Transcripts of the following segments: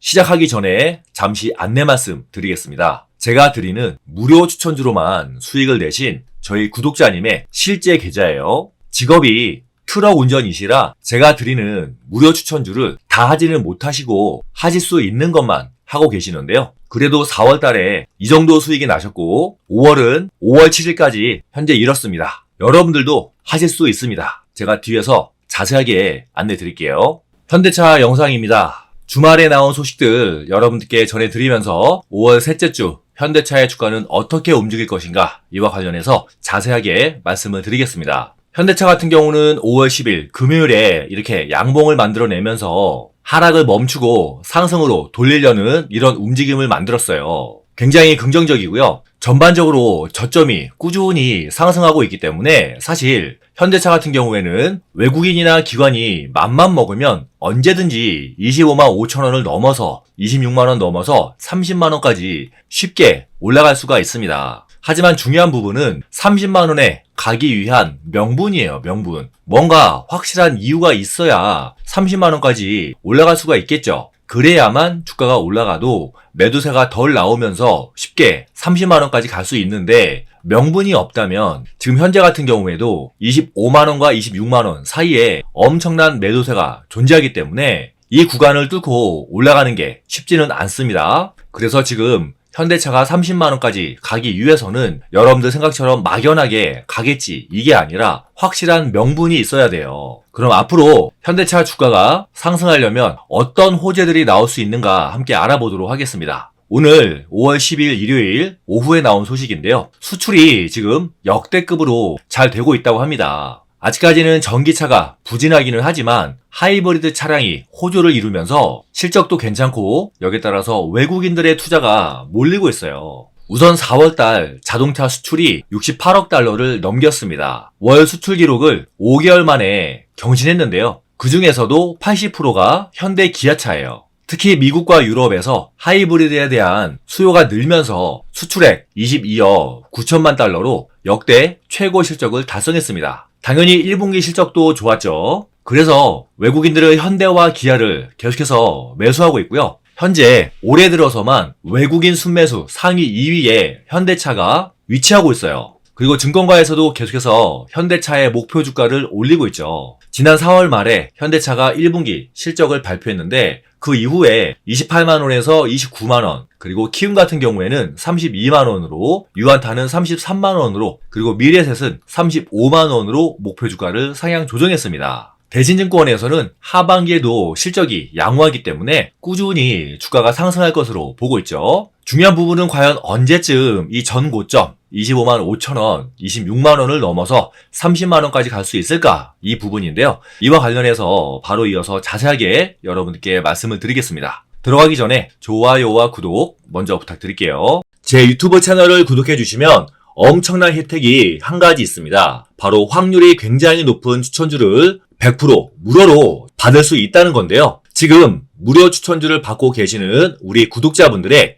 시작하기 전에 잠시 안내 말씀 드리겠습니다. 제가 드리는 무료 추천주로만 수익을 내신 저희 구독자님의 실제 계좌예요. 직업이 트럭 운전이시라 제가 드리는 무료 추천주를 다 하지는 못하시고 하실 수 있는 것만 하고 계시는데요. 그래도 4월 달에 이 정도 수익이 나셨고 5월은 5월 7일까지 현재 이렇습니다. 여러분들도 하실 수 있습니다. 제가 뒤에서 자세하게 안내 드릴게요. 현대차 영상입니다. 주말에 나온 소식들 여러분들께 전해드리면서 5월 셋째 주 현대차의 주가는 어떻게 움직일 것인가 이와 관련해서 자세하게 말씀을 드리겠습니다. 현대차 같은 경우는 5월 10일 금요일에 이렇게 양봉을 만들어내면서 하락을 멈추고 상승으로 돌리려는 이런 움직임을 만들었어요. 굉장히 긍정적이고요. 전반적으로 저점이 꾸준히 상승하고 있기 때문에 사실 현대차 같은 경우에는 외국인이나 기관이 맘만 먹으면 언제든지 25만 5천 원을 넘어서 26만 원 넘어서 30만 원까지 쉽게 올라갈 수가 있습니다. 하지만 중요한 부분은 30만 원에 가기 위한 명분이에요, 명분. 뭔가 확실한 이유가 있어야 30만 원까지 올라갈 수가 있겠죠. 그래야만 주가가 올라가도 매도세가 덜 나오면서 쉽게 30만 원까지 갈 수 있는데 명분이 없다면 지금 현재 같은 경우에도 25만 원과 26만 원 사이에 엄청난 매도세가 존재하기 때문에 이 구간을 뚫고 올라가는 게 쉽지는 않습니다. 그래서 지금 현대차가 30만 원까지 가기 위해서는 여러분들 생각처럼 막연하게 가겠지 이게 아니라 확실한 명분이 있어야 돼요. 그럼 앞으로 현대차 주가가 상승하려면 어떤 호재들이 나올 수 있는가 함께 알아보도록 하겠습니다. 오늘 5월 10일 일요일 오후에 나온 소식인데요. 수출이 지금 역대급으로 잘 되고 있다고 합니다. 아직까지는 전기차가 부진하기는 하지만 하이브리드 차량이 호조를 이루면서 실적도 괜찮고 여기에 따라서 외국인들의 투자가 몰리고 있어요. 우선 4월달 자동차 수출이 68억 달러를 넘겼습니다. 월 수출 기록을 5개월 만에 경신했는데요. 그 중에서도 80%가 현대 기아차예요. 특히 미국과 유럽에서 하이브리드에 대한 수요가 늘면서 수출액 22억 9천만 달러로 역대 최고 실적을 달성했습니다. 당연히 1분기 실적도 좋았죠. 그래서 외국인들은 현대와 기아를 계속해서 매수하고 있고요. 현재 올해 들어서만 외국인 순매수 상위 2위에 현대차가 위치하고 있어요. 그리고 증권가에서도 계속해서 현대차의 목표 주가를 올리고 있죠. 지난 4월 말에 현대차가 1분기 실적을 발표했는데 그 이후에 28만 원에서 29만 원, 그리고 키움 같은 경우에는 32만 원으로, 유한타는 33만 원으로, 그리고 미래셋은 35만 원으로 목표 주가를 상향 조정했습니다. 대신증권에서는 하반기에도 실적이 양호하기 때문에 꾸준히 주가가 상승할 것으로 보고 있죠. 중요한 부분은 과연 언제쯤 이 전 고점 25만 5천 원, 26만 원을 넘어서 30만 원까지 갈 수 있을까? 이 부분인데요. 이와 관련해서 바로 이어서 자세하게 여러분들께 말씀을 드리겠습니다. 들어가기 전에 좋아요와 구독 먼저 부탁드릴게요. 제 유튜브 채널을 구독해 주시면 엄청난 혜택이 한 가지 있습니다. 바로 확률이 굉장히 높은 추천주를 100% 무료로 받을 수 있다는 건데요. 지금 무료 추천주를 받고 계시는 우리 구독자분들의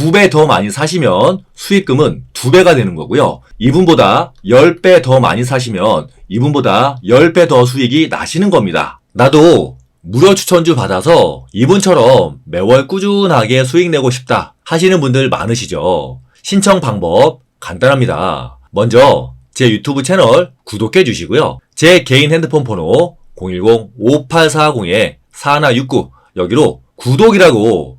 두 배 더 많이 사시면 수익금은 두 배가 되는 거고요. 이분보다 10배 더 많이 사시면 이분보다 10배 더 수익이 나시는 겁니다. 나도 무료 추천주 받아서 이분처럼 매월 꾸준하게 수익 내고 싶다 하시는 분들 많으시죠. 신청 방법 간단합니다. 먼저 제 유튜브 채널 구독해 주시고요. 제 개인 핸드폰 번호 010-5840-4169 여기로 구독이라고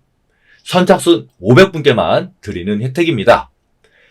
선착순 500분께만 드리는 혜택입니다.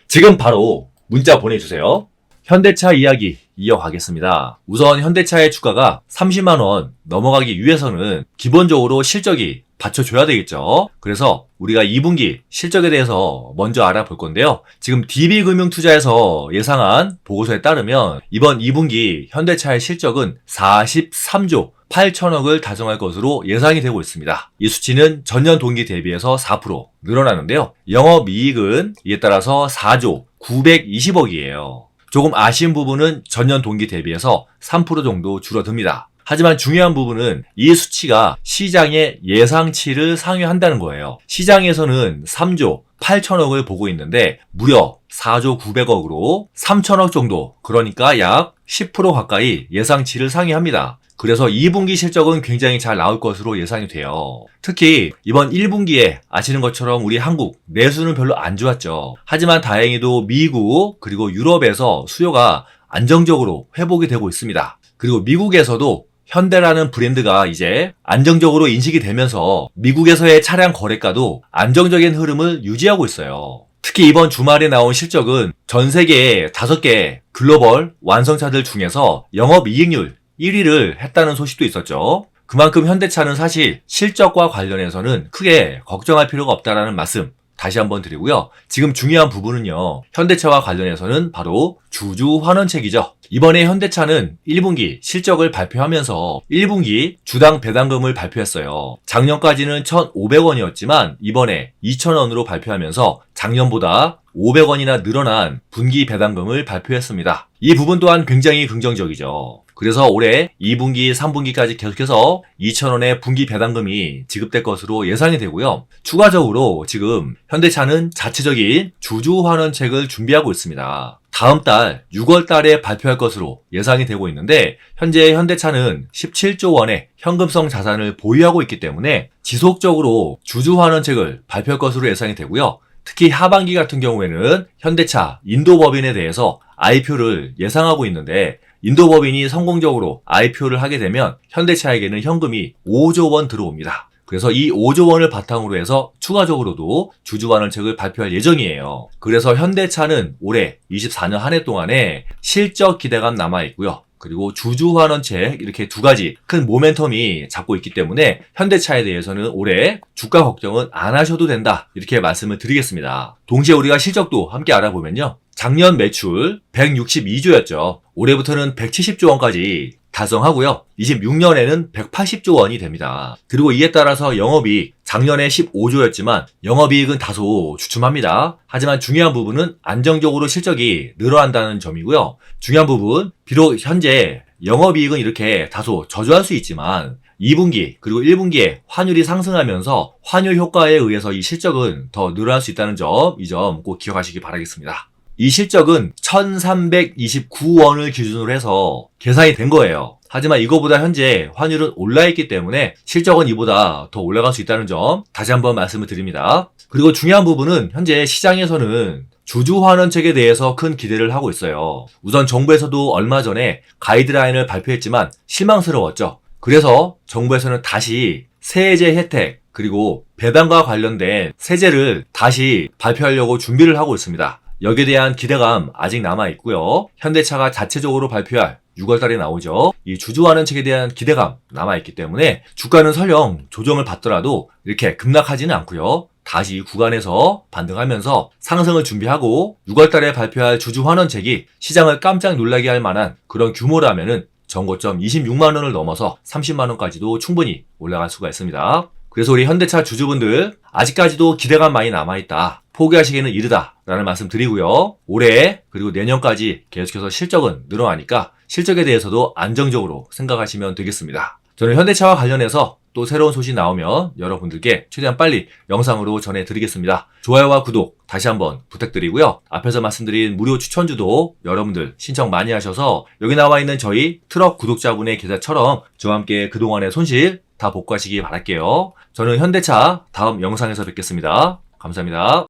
지금 바로 문자 보내주세요. 현대차 이야기 이어가겠습니다. 우선 현대차의 주가가 30만원 넘어가기 위해서는 기본적으로 실적이 받쳐줘야 되겠죠. 그래서 우리가 2분기 실적에 대해서 먼저 알아볼 건데요. 지금 DB금융투자에서 예상한 보고서에 따르면 이번 2분기 현대차의 실적은 43조 8천억을 달성할 것으로 예상이 되고 있습니다. 이 수치는 전년 동기 대비해서 4% 늘어나는데요. 영업이익은 이에 따라서 4조 920억이에요. 조금 아쉬운 부분은 전년 동기 대비해서 3% 정도 줄어듭니다. 하지만 중요한 부분은 이 수치가 시장의 예상치를 상회한다는 거예요. 시장에서는 3조 8천억을 보고 있는데 무려 4조 900억으로 3천억 정도, 그러니까 약 10% 가까이 예상치를 상회합니다. 그래서 2분기 실적은 굉장히 잘 나올 것으로 예상이 돼요. 특히 이번 1분기에 아시는 것처럼 우리 한국 내수는 별로 안 좋았죠. 하지만 다행히도 미국 그리고 유럽에서 수요가 안정적으로 회복이 되고 있습니다. 그리고 미국에서도 현대라는 브랜드가 이제 안정적으로 인식이 되면서 미국에서의 차량 거래가도 안정적인 흐름을 유지하고 있어요. 특히 이번 주말에 나온 실적은 전 세계의 5개 글로벌 완성차들 중에서 영업이익률 1위를 했다는 소식도 있었죠. 그만큼 현대차는 사실 실적과 관련해서는 크게 걱정할 필요가 없다라는 말씀 다시 한번 드리고요. 지금 중요한 부분은요. 현대차와 관련해서는 바로 주주 환원책이죠. 이번에 현대차는 1분기 실적을 발표하면서 1분기 주당 배당금을 발표했어요. 작년까지는 1,500원이었지만 이번에 2,000원으로 발표하면서 작년보다 500원이나 늘어난 분기 배당금을 발표했습니다. 이 부분 또한 굉장히 긍정적이죠. 그래서 올해 2분기, 3분기까지 계속해서 2,000원의 분기 배당금이 지급될 것으로 예상이 되고요. 추가적으로 지금 현대차는 자체적인 주주 환원책을 준비하고 있습니다. 다음 달 6월 달에 발표할 것으로 예상이 되고 있는데 현재 현대차는 17조 원의 현금성 자산을 보유하고 있기 때문에 지속적으로 주주 환원책을 발표할 것으로 예상이 되고요. 특히 하반기 같은 경우에는 현대차 인도법인에 대해서 IPO를 예상하고 있는데 인도 법인이 성공적으로 IPO를 하게 되면 현대차에게는 현금이 5조 원 들어옵니다. 그래서 이 5조 원을 바탕으로 해서 추가적으로도 주주환원책을 발표할 예정이에요. 그래서 현대차는 올해 24년 한 해 동안에 실적 기대감 남아 있고요. 그리고 주주 환원책 이렇게 두 가지 큰 모멘텀이 잡고 있기 때문에 현대차에 대해서는 올해 주가 걱정은 안 하셔도 된다 이렇게 말씀을 드리겠습니다. 동시에 우리가 실적도 함께 알아보면요. 작년 매출 162조였죠. 올해부터는 170조 원까지 달성하고요. 26년에는 180조 원이 됩니다. 그리고 이에 따라서 영업이익 작년에 15조였지만 영업이익은 다소 주춤합니다. 하지만 중요한 부분은 안정적으로 실적이 늘어난다는 점이고요. 중요한 부분 비록 현재 영업이익은 이렇게 다소 저조할 수 있지만 2분기 그리고 1분기에 환율이 상승하면서 환율 효과에 의해서 이 실적은 더 늘어날 수 있다는 점, 이 점 꼭 기억하시기 바라겠습니다. 이 실적은 1329원을 기준으로 해서 계산이 된 거예요. 하지만 이거보다 현재 환율은 올라있기 때문에 실적은 이보다 더 올라갈 수 있다는 점 다시 한번 말씀을 드립니다. 그리고 중요한 부분은 현재 시장에서는 주주 환원책에 대해서 큰 기대를 하고 있어요. 우선 정부에서도 얼마 전에 가이드라인을 발표했지만 실망스러웠죠. 그래서 정부에서는 다시 세제 혜택 그리고 배당과 관련된 세제를 다시 발표하려고 준비를 하고 있습니다. 여기에 대한 기대감 아직 남아 있고요. 현대차가 자체적으로 발표할 6월달에 나오죠. 이 주주하는 책에 대한 기대감 남아 있기 때문에 주가는 설령 조정을 받더라도 이렇게 급락하지는 않고요. 다시 구간에서 반등하면서 상승을 준비하고 6월달에 발표할 주주 환원책이 시장을 깜짝 놀라게 할 만한 그런 규모라면은 전고점 26만 원을 넘어서 30만 원까지도 충분히 올라갈 수가 있습니다. 그래서 우리 현대차 주주분들 아직까지도 기대감 많이 남아있다. 포기하시기에는 이르다라는 말씀 드리고요. 올해 그리고 내년까지 계속해서 실적은 늘어나니까 실적에 대해서도 안정적으로 생각하시면 되겠습니다. 저는 현대차와 관련해서 또 새로운 소식 나오면 여러분들께 최대한 빨리 영상으로 전해드리겠습니다. 좋아요와 구독 다시 한번 부탁드리고요. 앞에서 말씀드린 무료 추천주도 여러분들 신청 많이 하셔서 여기 나와 있는 저희 트럭 구독자분의 계좌처럼 저와 함께 그동안의 손실 다 복구하시기 바랄게요. 저는 현대차 다음 영상에서 뵙겠습니다. 감사합니다.